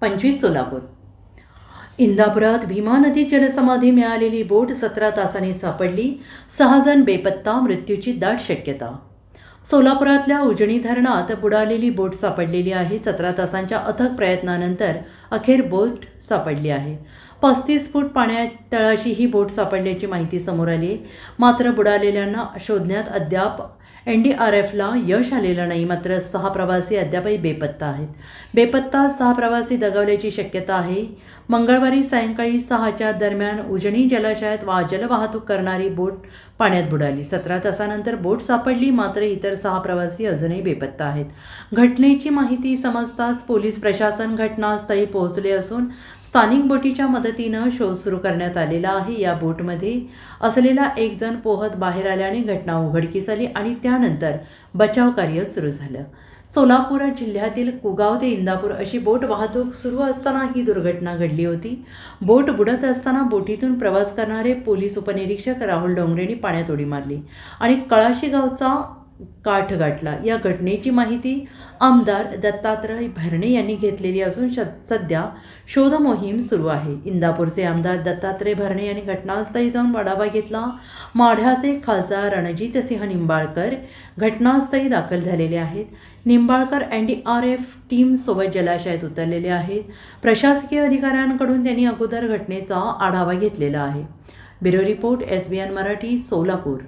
पंचवीस सोलापूर. इंदापुरात भीमा नदीत जलसमाधी मिळालेली बोट सतरा तासांनी सापडली. सहा जण बेपत्ता मृत्यूची दाट शक्यता. सोलापुरातल्या उजनी धरणात बुडालेली बोट सापडलेली आहे. सतरा तासांच्या अथक प्रयत्नानंतर अखेर बोट सापडली आहे. पस्तीस फूट पाण्या तळाशी ही बोट सापडल्याची माहिती समोर आली. मात्र बुडालेल्यांना शोधण्यात अद्याप एन डी आर एफला यश आलेलं नाही मात्र सहा प्रवासी अद्यापही बेपत्ता आहेत. बेपत्ता सहा प्रवासी दगावल्याची शक्यता आहे. मंगळवारी सायंकाळी सहाच्या दरम्यान उजनी जलाशयात वा जलवाहतूक करणारी बोट पाण्यात बुडाली. सतरा तासानंतर बोट सापडली मात्र इतर सहा प्रवासी अजूनही बेपत्ता आहेत. घटनेची माहिती समजताच पोलीस प्रशासन घटनास्थळी पोहोचले असून स्थानिक बोटीच्या मदतीनं शोध सुरू करण्यात आलेला आहे. या बोटमध्ये असलेला एक जण पोहत बाहेर आल्याने घटना उघडकीस आली आणि त्या बचाव कार्य सुरू झालं. सोलापूर जिल्ह्यातील कुगाव ते इंदापूर अशी बोट वाहतूक सुरू असताना ही दुर्घटना घडली होती. बोट बुडत असताना बोटीतून प्रवास करणारे पोलीस उपनिरीक्षक राहुल डोंगरेंनी पाण्यात उडी मारली आणि कळाशी गावचा काठ गाठला. या घटनेची माहिती आमदार दत्तात्रय भरणे यांनी घेतलेली असून सध्या शोधमोहीम सुरू आहे. इंदापूरचे आमदार दत्तात्रय भरणे यांनी घटनास्थळी जाऊन आढावा घेतला. माढ्याचे खासदार रणजितसिंह निंबाळकर घटनास्थळी दाखल झालेले आहेत. Nimbalkar N D R F टीमसोबत जलाशयात उतरलेले आहेत. प्रशासकीय अधिकाऱ्यांकडून त्यांनी अगोदर घटनेचा आढावा घेतलेला आहे. Bureau report S B N Marathi Solapur.